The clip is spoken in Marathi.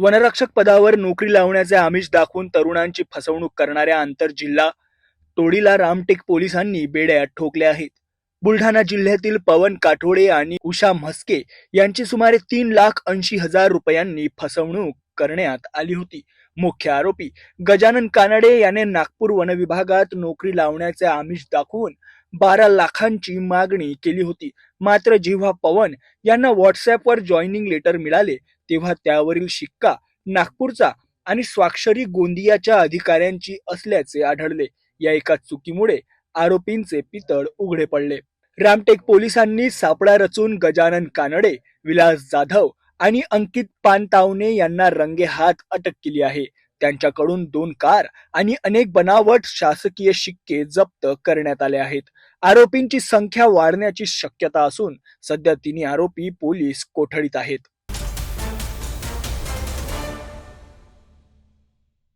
वनरक्षक पदावर नोकरी लावण्याचे आमिष दाखवून तरुणांची फसवणूक करणाऱ्या आंतरजिल्हा टोळीला रामटेक पोलिसांनी बेड्या ठोकल्या आहेत. बुलढाणा जिल्ह्यातील पवन काठोडे आणि उषा म्हस्के यांची सुमारे तीन लाख ऐंशी हजार रुपयांनी फसवणूक करण्यात आली होती. मुख्य आरोपी गजानन कानडे याने नागपूर वन विभागात नोकरी लावण्याचे आमिष दाखवून बारा लाखांची मागणी केली होती. मात्र जेव्हा पवन यांना व्हॉट्सअपवर जॉईनिंग लेटर मिळाले तेव्हा त्यावरील शिक्का नागपूरचा आणि स्वाक्षरी गोंदियाच्या अधिकाऱ्यांची असल्याचे आढळले. या एका चुकीमुळे आरोपींचे पितळ उघडे पडले. रामटेक पोलिसांनी सापळा रचून गजानन कानडे विलास जाधव आणि अंकित पानतावणे यांना रंगेहात अटक केली आहे. त्यांच्याकडून दोन कार आणि अनेक बनावट शासकीय शिक्के जप्त करण्यात आले आहेत. आरोपींची संख्या वाढण्याची शक्यता असून सध्या तिन्ही आरोपी पोलीस कोठडीत आहेत.